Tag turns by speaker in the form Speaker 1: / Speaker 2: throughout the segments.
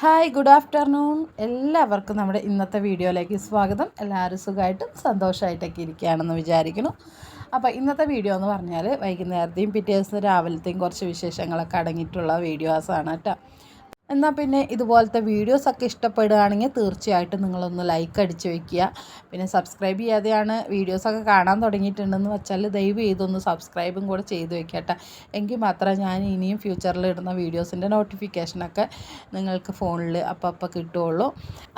Speaker 1: Hi good afternoon എല്ലാവർക്കും നമ്മുടെ ഇന്നത്തെ വീഡിയോയിലേക്ക് സ്വാഗതം. എല്ലാവരും സുഖമായിട്ടും സന്തോഷമായിട്ടൊക്കെ ഇരിക്കുകയാണെന്ന് വിചാരിക്കുന്നു. അപ്പോൾ ഇന്നത്തെ വീഡിയോ എന്ന് പറഞ്ഞാൽ വൈകുന്നേരത്തെയും പിറ്റേ ദിവസം രാവിലത്തെയും കുറച്ച് വിശേഷങ്ങളൊക്കെ അടങ്ങിയിട്ടുള്ള വീഡിയോസാണ് കേട്ടോ. എന്നാൽ പിന്നെ ഇതുപോലത്തെ വീഡിയോസൊക്കെ ഇഷ്ടപ്പെടുകയാണെങ്കിൽ തീർച്ചയായിട്ടും നിങ്ങളൊന്ന് ലൈക്ക് അടിച്ച് വയ്ക്കുക പിന്നെ സബ്സ്ക്രൈബ് ചെയ്യാതെയാണ് വീഡിയോസൊക്കെ കാണാൻ തുടങ്ങിയിട്ടുണ്ടെന്ന് വെച്ചാൽ ദയവ് ചെയ്തൊന്ന് സബ്സ്ക്രൈബും കൂടെ ചെയ്ത് വെക്കട്ടെ എങ്കിൽ മാത്രമേ ഞാൻ ഇനിയും ഫ്യൂച്ചറിൽ ഇടുന്ന വീഡിയോസിന്റെ നോട്ടിഫിക്കേഷനൊക്കെ നിങ്ങൾക്ക് ഫോണിൽ അപ്പം അപ്പം കിട്ടുകയുള്ളൂ.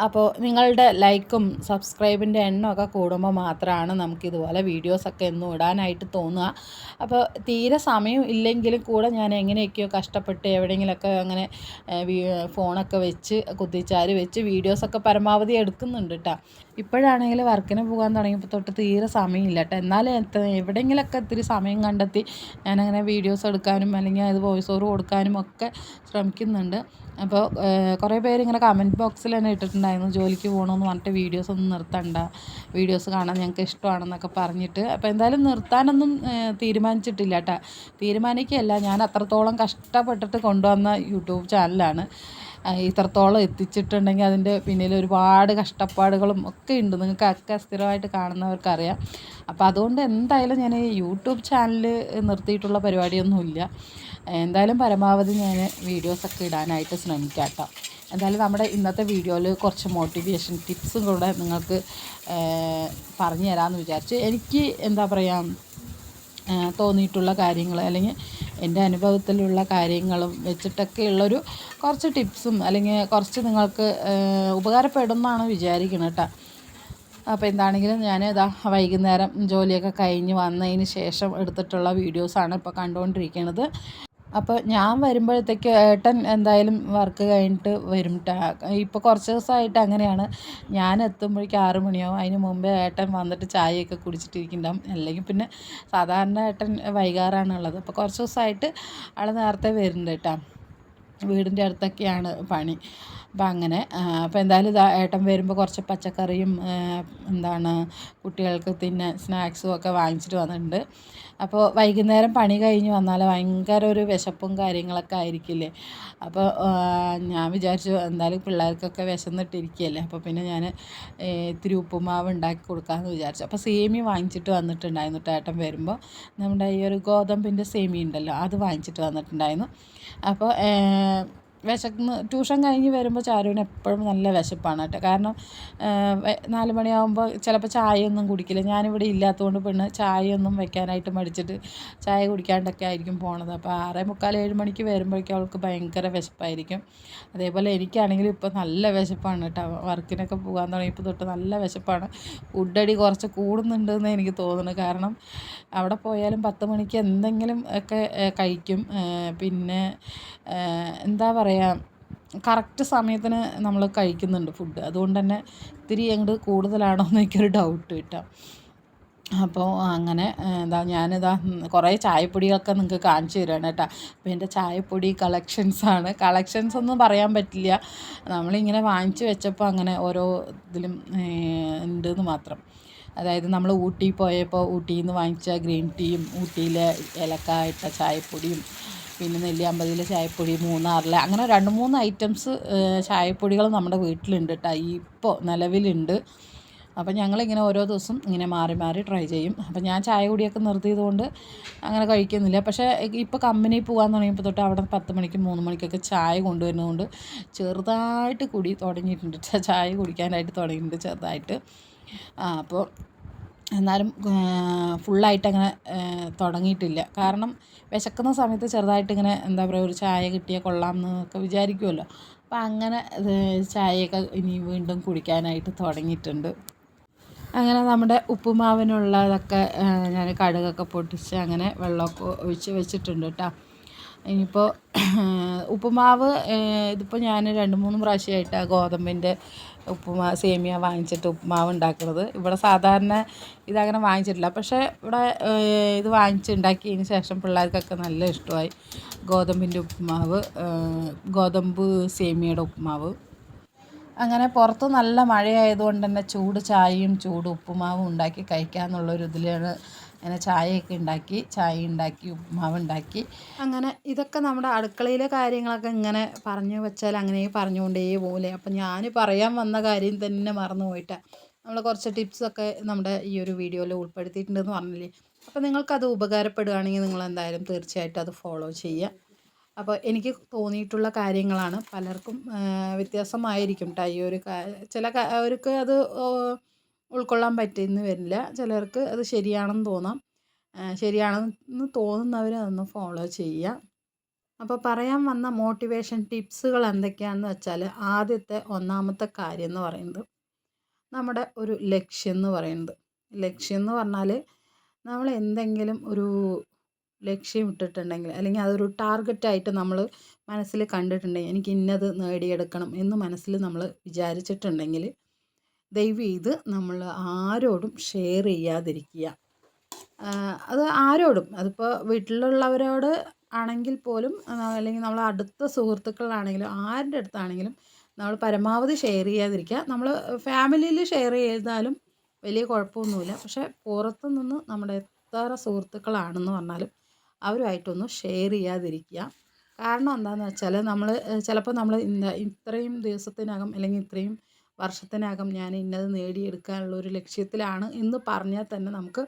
Speaker 1: അപ്പോൾ നിങ്ങളുടെ ലൈക്കും സബ്സ്ക്രൈബിന്റെ എണ്ണമൊക്കെ കൂടുമ്പോൾ മാത്രമാണ് നമുക്കിതുപോലെ വീഡിയോസൊക്കെ എന്നും ഇടാനായിട്ട് തോന്നുക. അപ്പോൾ തീരെ സമയം ഇല്ലെങ്കിലും കൂടെ ഞാൻ എങ്ങനെയൊക്കെയോ കഷ്ടപ്പെട്ട് എവിടെയെങ്കിലുമൊക്കെ അങ്ങനെ ഫോണൊക്കെ വെച്ച് കുത്തിച്ചാരി വെച്ച് വീഡിയോസൊക്കെ പരമാവധി എടുക്കുന്നുണ്ട് കേട്ടോ ഇപ്പോഴാണെങ്കിൽ വർക്കിന് പോകാൻ തുടങ്ങിയപ്പോൾ തൊട്ട് തീരെ സമയമില്ല കേട്ടോ. എന്നാലും എവിടെയെങ്കിലുമൊക്കെ ഇത്തിരി സമയം കണ്ടെത്തി ഞാനങ്ങനെ വീഡിയോസ് എടുക്കാനും അല്ലെങ്കിൽ അത് വോയിസ് ഓവർ കൊടുക്കാനും ഒക്കെ ശ്രമിക്കുന്നുണ്ട്. അപ്പോൾ കുറേ പേര് ഇങ്ങനെ കമന്റ് ബോക്സിൽ തന്നെ ഇട്ടിട്ടുണ്ടായിരുന്നു ജോലിക്ക് പോകണമെന്ന് പറഞ്ഞിട്ട് വീഡിയോസ് ഒന്നും നിർത്തണ്ട വീഡിയോസ് കാണാൻ ഞങ്ങൾക്ക് ഇഷ്ടമാണെന്നൊക്കെ പറഞ്ഞിട്ട്. അപ്പോൾ എന്തായാലും നിർത്താനൊന്നും തീരുമാനിച്ചിട്ടില്ല കേട്ടോ. തീരുമാനിക്കുകയല്ല ഞാൻ അത്രത്തോളം കഷ്ടപ്പെട്ടിട്ട് കൊണ്ടുവന്ന യൂട്യൂബ് ചാനലാണ് ഇത്രത്തോളം എത്തിച്ചിട്ടുണ്ടെങ്കിൽ അതിന്റെ പിന്നിൽ ഒരുപാട് കഷ്ടപ്പാടുകളും ഒക്കെ ഉണ്ട്. നിങ്ങൾക്ക് ഒക്കെ സ്ഥിരമായിട്ട് കാണുന്നവർക്കറിയാം. അപ്പോൾ അതുകൊണ്ട് എന്തായാലും ഞാൻ യൂട്യൂബ് ചാനൽ നിർത്തിയിട്ടുള്ള പരിപാടിയൊന്നുമില്ല. എന്തായാലും പരമാവധി ഞാൻ വീഡിയോസൊക്കെ ഇടാനായിട്ട് ശ്രമിക്കാം കേട്ടോ എന്തായാലും നമ്മുടെ ഇന്നത്തെ വീഡിയോയിൽ കുറച്ച് മോട്ടിവേഷൻ ടിപ്സും കൂടെ നിങ്ങൾക്ക് പറഞ്ഞു തരാമെന്ന് വിചാരിച്ചു. എനിക്ക് എന്താ പറയുക തോന്നിയിട്ടുള്ള കാര്യങ്ങൾ അല്ലെങ്കിൽ എന്റെ അനുഭവത്തിലുള്ള കാര്യങ്ങളും വെച്ചിട്ടൊക്കെ ഉള്ളൊരു കുറച്ച് ടിപ്സും അല്ലെങ്കിൽ കുറച്ച് നിങ്ങൾക്ക് ഉപകാരപ്പെടുമെന്നാണ് വിചാരിക്കുന്നത് കേട്ടോ. അപ്പോൾ എന്താണെങ്കിലും ഞാൻ ഇതാ വൈകുന്നേരം ജോലിയൊക്കെ കഴിഞ്ഞ് വന്നതിന് ശേഷം എടുത്തിട്ടുള്ള വീഡിയോസാണ് ഇപ്പോൾ കണ്ടുകൊണ്ടിരിക്കുന്നത്. അപ്പോൾ ഞാൻ വരുമ്പോഴത്തേക്ക് ഏട്ടൻ എന്തായാലും വർക്ക് കഴിഞ്ഞിട്ട് വരും ഇപ്പോൾ കുറച്ച് ദിവസമായിട്ട് അങ്ങനെയാണ്. ഞാൻ എത്തുമ്പോഴേക്കും ആറ് മണിയാവും. അതിന് മുമ്പേ ഏട്ടൻ വന്നിട്ട് ചായയൊക്കെ കുടിച്ചിട്ടിരിക്കുന്നുണ്ടാവും. അല്ലെങ്കിൽ പിന്നെ സാധാരണ ഏട്ടൻ വൈകാറാണുള്ളത്. അപ്പോൾ കുറച്ച് ദിവസമായിട്ട് ആൾ നേരത്തെ വരുന്നുണ്ട് കേട്ടോ വീടിന്റെ അടുത്തൊക്കെയാണ് പണി. അപ്പം അങ്ങനെ അപ്പോൾ എന്തായാലും ഇതാ ഏട്ടൻ വരുമ്പോൾ കുറച്ച് പച്ചക്കറിയും എന്താണ് കുട്ടികൾക്ക് പിന്നെ സ്നാക്സും ഒക്കെ വാങ്ങിച്ചിട്ട് വന്നിട്ടുണ്ട്. അപ്പോൾ വൈകുന്നേരം പണി കഴിഞ്ഞ് വന്നാൽ ഭയങ്കര ഒരു വിശപ്പും കാര്യങ്ങളൊക്കെ ആയിരിക്കില്ലേ? അപ്പോൾ ഞാൻ വിചാരിച്ചു എന്തായാലും പിള്ളേർക്കൊക്കെ വിശന്നിട്ടിരിക്കുകയല്ലേ അപ്പോൾ പിന്നെ ഞാൻ ഇത്തിരി ഉപ്പുമാവ് ഉണ്ടാക്കി കൊടുക്കാമെന്ന് വിചാരിച്ചു. അപ്പോൾ സേമി വാങ്ങിച്ചിട്ട് വന്നിട്ടുണ്ടായിരുന്നു ഏട്ടൻ വരുമ്പോൾ നമ്മുടെ ഈ ഒരു ഗോതമ്പിന്റെ സേമി ഉണ്ടല്ലോ അത് വാങ്ങിച്ചിട്ട് വന്നിട്ടുണ്ടായിരുന്നു. അപ്പോൾ വിശന്ന് ട്യൂഷൻ കഴിഞ്ഞ് വരുമ്പോൾ ചാരുവിന് എപ്പോഴും നല്ല വിശപ്പാണ് കേട്ടോ. കാരണം നാല് മണിയാകുമ്പോൾ ചിലപ്പോൾ ചായയൊന്നും കുടിക്കില്ല. ഞാനിവിടെ ഇല്ലാത്തതുകൊണ്ട് പെണ്ണ് ചായയൊന്നും വെക്കാനായിട്ട് മടിച്ചിട്ട് ചായ കുടിക്കാണ്ടൊക്കെ ആയിരിക്കും പോണത്. അപ്പോൾ ആറേ മുക്കാൽ ഏഴ് മണിക്ക് വരുമ്പോഴേക്കും അവൾക്ക് ഭയങ്കര വിശപ്പായിരിക്കും. അതേപോലെ എനിക്കാണെങ്കിൽ ഇപ്പോൾ നല്ല വിശപ്പാണ് കേട്ടോ. വർക്കിനൊക്കെ പോകാൻ തുടങ്ങിയപ്പോൾ തൊട്ട് നല്ല വിശപ്പാണ്. ഫുഡടി കുറച്ച് കൂടുന്നുണ്ടെന്ന് എനിക്ക് തോന്നുന്നു. കാരണം അവിടെ പോയാലും പത്ത് മണിക്ക് എന്തെങ്കിലും ഒക്കെ കഴിക്കും. പിന്നെ എന്താ പറയുക പറയുക കറക്റ്റ് സമയത്തിന് നമ്മൾ കഴിക്കുന്നുണ്ട് ഫുഡ് അതുകൊണ്ട് തന്നെ ഇത്തിരി അങ്ങോട്ട് കൂടുതലാണോ എന്ന് എനിക്കൊരു ഡൗട്ട് കിട്ടാം അപ്പോൾ അങ്ങനെ എന്താ ഞാനിതാ കുറേ ചായപ്പൊടികളൊക്കെ നിങ്ങൾക്ക് കാണിച്ചു തരാണ് കേട്ടോ. അപ്പോൾ എന്റെ ചായപ്പൊടി കളക്ഷൻസാണ് കളക്ഷൻസ് ഒന്നും പറയാൻ പറ്റില്ല. നമ്മളിങ്ങനെ വാങ്ങിച്ചു വെച്ചപ്പോൾ അങ്ങനെ ഓരോ ഇതിലും ഉണ്ടെന്ന് മാത്രം. അതായത് നമ്മൾ ഊട്ടി പോയപ്പോൾ ഊട്ടിയിൽ നിന്ന് വാങ്ങിച്ച ഗ്രീൻ ടീയും ഊട്ടിയിലെ ഇലക്കായിട്ട ചായപ്പൊടിയും പിന്നെ നെല്ലിയാമ്പതിയിലെ ചായപ്പൊടി മൂന്നാറിലെ അങ്ങനെ രണ്ട് മൂന്ന് ഐറ്റംസ് ചായപ്പൊടികൾ നമ്മുടെ വീട്ടിലുണ്ട് കേട്ടോ ഇപ്പോൾ നിലവിലുണ്ട്. അപ്പം ഞങ്ങളിങ്ങനെ ഓരോ ദിവസം ഇങ്ങനെ മാറി മാറി ട്രൈ ചെയ്യും. അപ്പം ഞാൻ ചായ കുടിയൊക്കെ നിർത്തിയതുകൊണ്ട് അങ്ങനെ കഴിക്കുന്നില്ല. പക്ഷേ ഇപ്പോൾ കമ്പനി പോകാൻ തുടങ്ങിയപ്പോൾ തൊട്ട് അവിടെ പത്ത് മണിക്ക് മൂന്ന് മണിക്കൊക്കെ ചായ കൊണ്ടുവരുന്നതുകൊണ്ട് ചെറുതായിട്ട് കുടി തുടങ്ങിയിട്ടുണ്ട് ചായ കുടിക്കാനായിട്ട് തുടങ്ങിയിട്ടുണ്ട് ചെറുതായിട്ട്. അപ്പോൾ എന്നാലും ഫുള്ളായിട്ട് അങ്ങനെ തുടങ്ങിയിട്ടില്ല. കാരണം വിശക്കുന്ന സമയത്ത് ചെറുതായിട്ട് ഇങ്ങനെ എന്താ പറയുക ഒരു ചായ കിട്ടിയാൽ കൊള്ളാം എന്നൊക്കെ വിചാരിക്കുമല്ലോ അപ്പം അങ്ങനെ ചായയൊക്കെ ഇനി വീണ്ടും കുടിക്കാനായിട്ട് തുടങ്ങിയിട്ടുണ്ട്. അങ്ങനെ നമ്മുടെ ഉപ്പുമാവിനുള്ളതൊക്കെ ഞാൻ കടുകൊക്കെ പൊട്ടിച്ച് അങ്ങനെ വെള്ളമൊക്കെ ഒഴിച്ച് വെച്ചിട്ടുണ്ട് കേട്ടോ ഇനിയിപ്പോൾ ഉപ്പുമാവ് ഇതിപ്പോൾ ഞാൻ രണ്ട് മൂന്ന് പ്രാവശ്യമായിട്ടാണ് ഗോതമ്പിന്റെ ഉപ്പുമാവ് സേമിയ വാങ്ങിച്ചിട്ട് ഉപ്പുമാവ് ഉണ്ടാക്കുന്നത്. ഇവിടെ സാധാരണ ഇതങ്ങനെ വാങ്ങിച്ചിട്ടില്ല. പക്ഷേ ഇവിടെ ഇത് വാങ്ങിച്ച് ഉണ്ടാക്കിയതിന് ശേഷം പിള്ളേർക്കൊക്കെ നല്ല ഇഷ്ടമായി. ഗോതമ്പിന്റെ ഉപ്പുമാവ് ഗോതമ്പ് സേമിയയുടെ ഉപ്പുമാവ്. അങ്ങനെ പുറത്ത് നല്ല മഴയായതുകൊണ്ട് തന്നെ ചൂട് ചായയും ചൂട് ഉപ്പുമാവും ഉണ്ടാക്കി കഴിക്കാമെന്നുള്ളൊരു ഇതിലാണ് അങ്ങനെ ചായയൊക്കെ ഉണ്ടാക്കി ചായ ഉണ്ടാക്കി ഉപ്മാവ് ഉണ്ടാക്കി അങ്ങനെ ഇതൊക്കെ നമ്മുടെ അടുക്കളയിലെ കാര്യങ്ങളൊക്കെ ഇങ്ങനെ പറഞ്ഞു വെച്ചാൽ അങ്ങനെ പറഞ്ഞുകൊണ്ടേ പോലെ. അപ്പം ഞാൻ പറയാൻ വന്ന കാര്യം തന്നെ മറന്നു പോയിട്ടാണ് നമ്മൾ കുറച്ച് ടിപ്സൊക്കെ നമ്മുടെ ഈ ഒരു വീഡിയോയിൽ ഉൾപ്പെടുത്തിയിട്ടുണ്ടെന്ന് പറഞ്ഞില്ലേ? അപ്പോൾ നിങ്ങൾക്കത് ഉപകാരപ്പെടുകയാണെങ്കിൽ നിങ്ങൾ എന്തായാലും തീർച്ചയായിട്ടും അത് ഫോളോ ചെയ്യുക. അപ്പോൾ എനിക്ക് തോന്നിയിട്ടുള്ള കാര്യങ്ങളാണ്. പലർക്കും വ്യത്യാസമായിരിക്കും കേട്ടോ ഈ ഒരു ചില അവർക്ക് അത് ഉൾക്കൊള്ളാൻ പറ്റിയെന്ന് വരില്ല. ചിലർക്ക് അത് ശരിയാണെന്ന് തോന്നാം. ശരിയാണെന്ന് തോന്നുന്നവർ അതൊന്ന് ഫോളോ ചെയ്യുക അപ്പോൾ പറയാൻ വന്ന മോട്ടിവേഷൻ ടിപ്സുകൾ എന്തൊക്കെയാണെന്ന് വെച്ചാൽ ആദ്യത്തെ ഒന്നാമത്തെ കാര്യം എന്ന് പറയുന്നത് നമ്മുടെ ഒരു ലക്ഷ്യം എന്ന് പറയുന്നത്. ലക്ഷ്യം എന്ന് പറഞ്ഞാൽ നമ്മൾ എന്തെങ്കിലും ഒരു ലക്ഷ്യം ഇട്ടിട്ടുണ്ടെങ്കിൽ അല്ലെങ്കിൽ അതൊരു ടാർഗറ്റായിട്ട് നമ്മൾ മനസ്സിൽ കണ്ടിട്ടുണ്ടെങ്കിൽ എനിക്ക് ഇന്നത് നേടിയെടുക്കണം എന്ന് മനസ്സിൽ നമ്മൾ വിചാരിച്ചിട്ടുണ്ടെങ്കിൽ ദയവ് ചെയ്ത് നമ്മൾ ആരോടും ഷെയർ ചെയ്യാതിരിക്കുക. അത് ആരോടും അതിപ്പോൾ വീട്ടിലുള്ളവരോട് ആണെങ്കിൽ പോലും അല്ലെങ്കിൽ നമ്മൾ അടുത്ത സുഹൃത്തുക്കളാണെങ്കിലും ആരുടെ അടുത്താണെങ്കിലും നമ്മൾ പരമാവധി ഷെയർ ചെയ്യാതിരിക്കുക. നമ്മൾ ഫാമിലിയിൽ ഷെയർ ചെയ്താലും വലിയ കുഴപ്പമൊന്നുമില്ല. പക്ഷേ പുറത്തു നിന്ന് നമ്മുടെ എത്ര സുഹൃത്തുക്കളാണെന്ന് പറഞ്ഞാലും അവരുമായിട്ടൊന്നും ഷെയർ ചെയ്യാതിരിക്കുക. കാരണം എന്താണെന്ന് വെച്ചാൽ നമ്മൾ ചിലപ്പോൾ നമ്മൾ ഇത്രയും ദിവസത്തിനകം അല്ലെങ്കിൽ ഇത്രയും വർഷത്തിനകം ഞാൻ ഇന്നത് നേടിയെടുക്കാനുള്ള ഒരു ലക്ഷ്യത്തിലാണ് എന്ന് പറഞ്ഞാൽ തന്നെ നമുക്ക്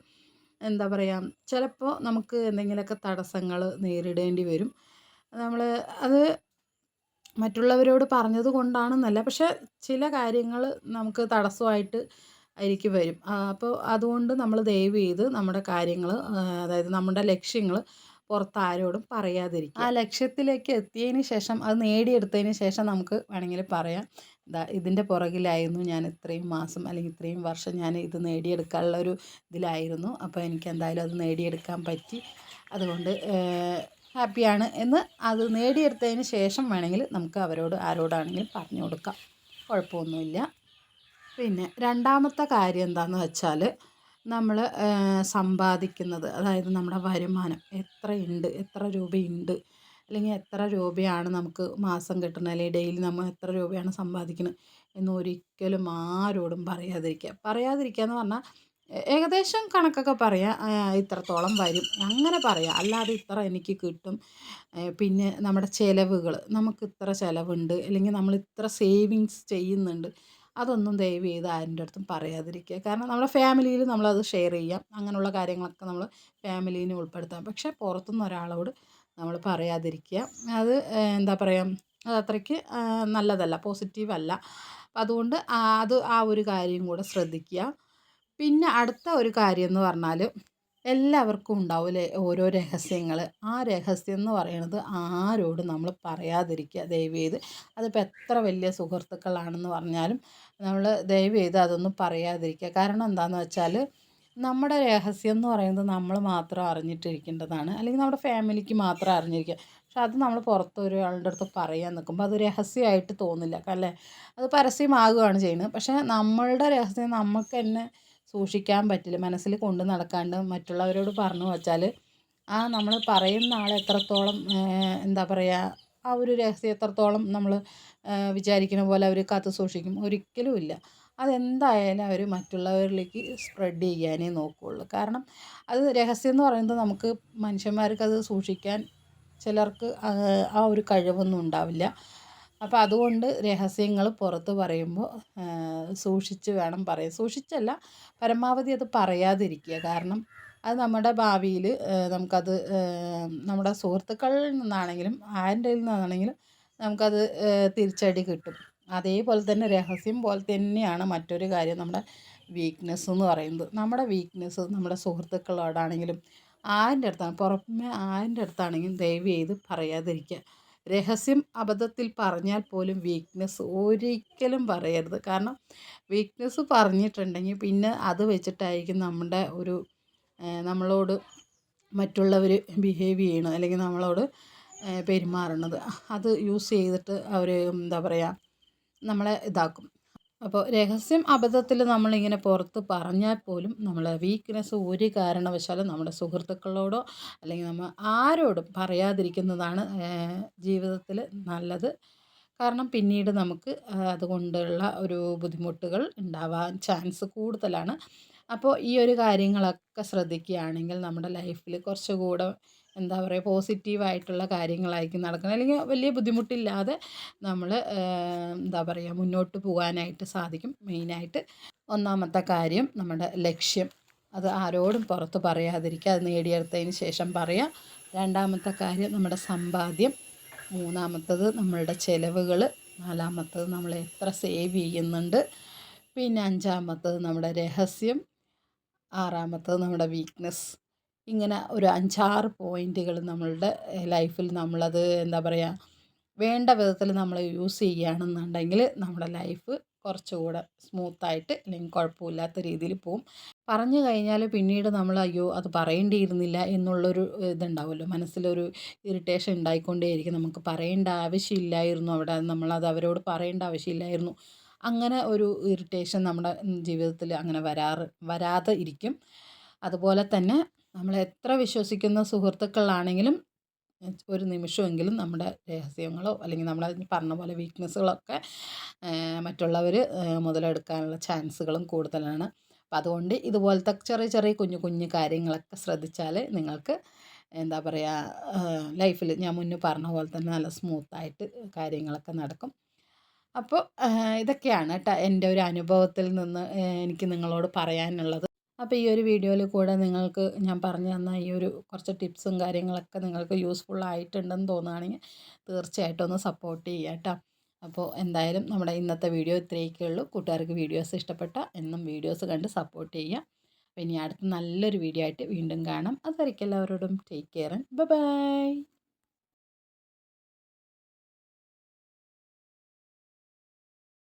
Speaker 1: എന്താ പറയുക ചിലപ്പോൾ നമുക്ക് എന്തെങ്കിലുമൊക്കെ തടസ്സങ്ങൾ നേരിടേണ്ടി വരും. നമ്മൾ അത് മറ്റുള്ളവരോട് പറഞ്ഞത് കൊണ്ടാണെന്നല്ല പക്ഷെ ചില കാര്യങ്ങൾ നമുക്ക് തടസ്സമായിട്ട് ആയിരിക്കും വരും. അപ്പോൾ അതുകൊണ്ട് നമ്മൾ ദയവ് ചെയ്ത് നമ്മുടെ കാര്യങ്ങൾ അതായത് നമ്മുടെ ലക്ഷ്യങ്ങൾ പുറത്ത് ആരോടും പറയാതിരിക്കുക. ആ ലക്ഷ്യത്തിലേക്ക് എത്തിയതിന് ശേഷം അത് നേടിയെടുത്തതിന് ശേഷം നമുക്ക് വേണമെങ്കിൽ പറയാം. ഇതിന്റെ പുറകിലായിരുന്നു ഞാൻ ഇത്രയും മാസം അല്ലെങ്കിൽ ഇത്രയും വർഷം ഞാൻ ഇത് നേടിയെടുക്കാനുള്ള ഒരു ഇതിലായിരുന്നു. അപ്പോൾ എനിക്ക് എന്തായാലും അത് നേടിയെടുക്കാൻ പറ്റി. അതുകൊണ്ട് ഹാപ്പിയാണ് എന്ന് അത് നേടിയെടുത്തതിന് ശേഷം വേണമെങ്കിൽ നമുക്ക് അവരോട് ആരോടാണെങ്കിലും പറഞ്ഞു കൊടുക്കാം. കുഴപ്പമൊന്നുമില്ല. പിന്നെ രണ്ടാമത്തെ കാര്യം എന്താണെന്ന് വെച്ചാൽ നമ്മൾ സമ്പാദിക്കുന്നത് അതായത് നമ്മുടെ വരുമാനം എത്രയുണ്ട് എത്ര രൂപയുണ്ട് അല്ലെങ്കിൽ എത്ര രൂപയാണ് നമുക്ക് മാസം കിട്ടുന്നത് അല്ലെങ്കിൽ ഡെയിലി നമ്മൾ എത്ര രൂപയാണ് സമ്പാദിക്കുന്നത് എന്ന് ഒരിക്കലും ആരോടും പറയാതിരിക്കുക. പറയാതിരിക്കുക എന്ന് പറഞ്ഞാൽ ഏകദേശം കണക്കൊക്കെ പറയാം ഇത്രത്തോളം വരും. അങ്ങനെ പറയാം. അല്ലാതെ ഇത്ര എനിക്ക് കിട്ടും. പിന്നെ നമ്മുടെ ചിലവുകൾ നമുക്ക് ഇത്ര ചിലവുണ്ട് അല്ലെങ്കിൽ നമ്മൾ ഇത്ര സേവിങ്സ് ചെയ്യുന്നുണ്ട് അതൊന്നും ദയവ് ചെയ്ത് ആരുടെ അടുത്തും പറയാതിരിക്കുക. കാരണം നമ്മുടെ ഫാമിലിയിൽ നമ്മളത് ഷെയർ ചെയ്യാം. അങ്ങനെയുള്ള കാര്യങ്ങളൊക്കെ നമ്മൾ ഫാമിലീനെ ഉൾപ്പെടുത്താം. പക്ഷേ പുറത്തുനിന്ന് ഒരാളോട് നമ്മൾ പറയാതിരിക്കുക. അത് എന്താ പറയുക അത് അത്രയ്ക്ക് നല്ലതല്ല പോസിറ്റീവ് അല്ല അതുകൊണ്ട് അത് ആ ഒരു കാര്യം കൂടെ ശ്രദ്ധിക്കുക. പിന്നെ അടുത്ത ഒരു കാര്യം എന്ന് പറഞ്ഞാൽ എല്ലാവർക്കും ഉണ്ടാവില്ലേ ഓരോ രഹസ്യങ്ങൾ ആ രഹസ്യം എന്ന് പറയുന്നത് ആരോടും നമ്മൾ പറയാതിരിക്കുക ദയവ് ചെയ്ത് അതിപ്പോൾ എത്ര വലിയ സുഹൃത്തുക്കളാണെന്ന് പറഞ്ഞാലും നമ്മൾ ദയവ് ചെയ്ത് അതൊന്നും പറയാതിരിക്കുക. കാരണം എന്താണെന്ന് വെച്ചാൽ നമ്മുടെ രഹസ്യം എന്ന് പറയുന്നത് നമ്മൾ മാത്രം അറിഞ്ഞിട്ടിരിക്കേണ്ടതാണ്. അല്ലെങ്കിൽ നമ്മുടെ ഫാമിലിക്ക് മാത്രം അറിഞ്ഞിരിക്കുക. പക്ഷെ അത് നമ്മൾ പുറത്ത് ഒരാളുടെ അടുത്ത് പറയാൻ നിൽക്കുമ്പോൾ അത് രഹസ്യമായിട്ട് തോന്നില്ല. അല്ലേ? അത് പരസ്യമാകുകയാണ് ചെയ്യുന്നത്. പക്ഷേ നമ്മളുടെ രഹസ്യം നമുക്ക് തന്നെ സൂക്ഷിക്കാൻ പറ്റില്ല. മനസ്സിൽ കൊണ്ട് നടക്കാണ്ട് മറ്റുള്ളവരോട് പറഞ്ഞു വച്ചാൽ ആ നമ്മൾ പറയുന്ന ആൾ എത്രത്തോളം എന്താ പറയുക ആ ഒരു രഹസ്യം എത്രത്തോളം നമ്മൾ വിചാരിക്കുന്ന പോലെ അവർ കാത്തു സൂക്ഷിക്കും. ഒരിക്കലും ഇല്ല. അതെന്തായാലും അവർ മറ്റുള്ളവരിലേക്ക് സ്പ്രെഡ് ചെയ്യാനേ നോക്കുകയുള്ളൂ കാരണം അത് രഹസ്യം എന്ന് പറയുന്നത് നമുക്ക് മനുഷ്യന്മാർക്ക് അത് സൂക്ഷിക്കാൻ ചിലർക്ക് ആ ഒരു കഴിവൊന്നും ഉണ്ടാവില്ല. അപ്പോൾ അതുകൊണ്ട് രഹസ്യങ്ങൾ പുറത്ത് പറയുമ്പോൾ സൂക്ഷിച്ച് വേണം പറയാൻ. സൂക്ഷിച്ചല്ല പരമാവധി അത് പറയാതിരിക്കുക. കാരണം അത് നമ്മുടെ ഭാവിയിൽ നമുക്കത് നമ്മുടെ സുഹൃത്തുക്കളിൽ നിന്നാണെങ്കിലും ആരുടെ നിന്നാണെങ്കിലും നമുക്കത് തിരിച്ചടി കിട്ടും. അതേപോലെ തന്നെ രഹസ്യം പോലെ തന്നെയാണ് മറ്റൊരു കാര്യം നമ്മുടെ വീക്ക്നെസ് എന്ന് പറയുന്നത്. നമ്മുടെ വീക്ക്നെസ് നമ്മുടെ സുഹൃത്തുക്കളോടാണെങ്കിലും ആരുടെ അടുത്താണ് പുറമെ ആരുടെ അടുത്താണെങ്കിലും ദയവ് ചെയ്ത് പറയാതിരിക്കുക. രഹസ്യം അബദ്ധത്തിൽ പറഞ്ഞാൽ പോലും വീക്ക്നെസ് ഒരിക്കലും പറയരുത്. കാരണം വീക്ക്നെസ് പറഞ്ഞിട്ടുണ്ടെങ്കിൽ പിന്നെ അത് വെച്ചിട്ടായിരിക്കും നമ്മുടെ ഒരു നമ്മളോട് മറ്റുള്ളവർ ബിഹേവ് ചെയ്യണം അല്ലെങ്കിൽ നമ്മളോട് പെരുമാറണത്. അത് യൂസ് ചെയ്തിട്ട് അവർ എന്താ പറയുക നമ്മളെ ഇതാക്കും. അപ്പോൾ രഹസ്യം അബദ്ധത്തിൽ നമ്മളിങ്ങനെ പുറത്ത് പറഞ്ഞാൽ പോലും നമ്മളെ വീക്ക്നെസ് ഒരു കാരണവശാലും നമ്മുടെ സുഹൃത്തുക്കളോടോ അല്ലെങ്കിൽ നമ്മൾ ആരോടും പറയാതിരിക്കുന്നതാണ് ജീവിതത്തിൽ നല്ലത്. കാരണം പിന്നീട് നമുക്ക് അതുകൊണ്ടുള്ള ഒരു ബുദ്ധിമുട്ടുകൾ ഉണ്ടാവാൻ ചാൻസ് കൂടുതലാണ്. അപ്പോൾ ഈ ഒരു കാര്യങ്ങളൊക്കെ ശ്രദ്ധിക്കുകയാണെങ്കിൽ നമ്മുടെ ലൈഫിൽ കുറച്ചുകൂടെ എന്താ പറയുക പോസിറ്റീവായിട്ടുള്ള കാര്യങ്ങളായിരിക്കും നടക്കുന്നത്. അല്ലെങ്കിൽ വലിയ ബുദ്ധിമുട്ടില്ലാതെ നമ്മൾ എന്താ പറയുക മുന്നോട്ട് പോകാനായിട്ട് സാധിക്കും. മെയിനായിട്ട് ഒന്നാമത്തെ കാര്യം നമ്മുടെ ലക്ഷ്യം. അത് ആരോടും പുറത്ത് പറയാതിരിക്കുക അത് നേടിയെടുത്തതിന് ശേഷം പറയാം. രണ്ടാമത്തെ കാര്യം നമ്മുടെ സമ്പാദ്യം. മൂന്നാമത്തത് നമ്മളുടെ ചിലവുകൾ. നാലാമത്തത് നമ്മൾ എത്ര സേവ് ചെയ്യുന്നുണ്ട്. പിന്നെ അഞ്ചാമത്തത് നമ്മുടെ രഹസ്യം. ആറാമത്തത് നമ്മുടെ വീക്ക്നെസ് ഇങ്ങനെ ഒരു അഞ്ചാറ് പോയിന്റുകൾ നമ്മളുടെ ലൈഫിൽ നമ്മളത് എന്താ പറയുക വേണ്ട വിധത്തിൽ നമ്മൾ യൂസ് ചെയ്യുകയാണെന്നുണ്ടെങ്കിൽ നമ്മുടെ ലൈഫ് കുറച്ചുകൂടെ സ്മൂത്തായിട്ട് അല്ലെങ്കിൽ കുഴപ്പമില്ലാത്ത രീതിയിൽ പോവും. പറഞ്ഞു കഴിഞ്ഞാൽ പിന്നീട് നമ്മൾ അയ്യോ അത് പറയേണ്ടിയിരുന്നില്ല എന്നുള്ളൊരു ഇതുണ്ടാവുമല്ലോ. മനസ്സിലൊരു ഇറിറ്റേഷൻ ഉണ്ടായിക്കൊണ്ടേയിരിക്കും. നമുക്ക് പറയേണ്ട ആവശ്യമില്ലായിരുന്നു അവിടെ നമ്മളത് അവരോട് പറയേണ്ട ആവശ്യമില്ലായിരുന്നു. അങ്ങനെ ഒരു ഇറിറ്റേഷൻ നമ്മുടെ ജീവിതത്തിൽ അങ്ങനെ വരാറ് വരാതെ ഇരിക്കും. അതുപോലെ തന്നെ നമ്മൾ എത്ര വിശ്വസിക്കുന്ന സുഹൃത്തുക്കളാണെങ്കിലും ഒരു നിമിഷമെങ്കിലും നമ്മുടെ രഹസ്യങ്ങളോ അല്ലെങ്കിൽ നമ്മൾ അതിന് പറഞ്ഞ പോലെ വീക്ക്നെസ്സുകളൊക്കെ മറ്റുള്ളവർ മുതലെടുക്കാനുള്ള ചാൻസുകളും കൂടുതലാണ്. അപ്പം അതുകൊണ്ട് ഇതുപോലത്തെ ചെറിയ ചെറിയ കുഞ്ഞു കുഞ്ഞു കാര്യങ്ങളൊക്കെ ശ്രദ്ധിച്ചാൽ നിങ്ങൾക്ക് എന്താ പറയുക ലൈഫിൽ ഞാൻ മുന്നേ പറഞ്ഞ പോലെ തന്നെ നല്ല സ്മൂത്തായിട്ട് കാര്യങ്ങളൊക്കെ നടക്കും. അപ്പോൾ ഇതൊക്കെയാണ് കേട്ടോ എന്റെ ഒരു അനുഭവത്തിൽ നിന്ന് എനിക്ക് നിങ്ങളോട് പറയാനുള്ളത്. അപ്പോൾ ഈ ഒരു വീഡിയോയിൽ കൂടെ നിങ്ങൾക്ക് ഞാൻ പറഞ്ഞു തന്ന ഈ ഒരു കുറച്ച് ടിപ്സും കാര്യങ്ങളൊക്കെ നിങ്ങൾക്ക് യൂസ്ഫുൾ ആയിട്ടുണ്ടെന്ന് തോന്നുകയാണെങ്കിൽ തീർച്ചയായിട്ടും ഒന്ന് സപ്പോർട്ട് ചെയ്യുക കേട്ടോ. അപ്പോൾ എന്തായാലും നമ്മുടെ ഇന്നത്തെ വീഡിയോ ഇത്രയൊക്കെ ഉള്ളൂ. കൂട്ടുകാർക്ക് വീഡിയോസ് ഇഷ്ടപ്പെട്ട എന്നും വീഡിയോസ് കണ്ട് സപ്പോർട്ട് ചെയ്യുക. അപ്പോൾ ഇനി അടുത്ത നല്ലൊരു വീഡിയോ ആയിട്ട് വീണ്ടും കാണാം. അതുവരെയ്ക്കും എല്ലാവരോടും ടേക്ക് കെയർ ആൻഡ് ബൈ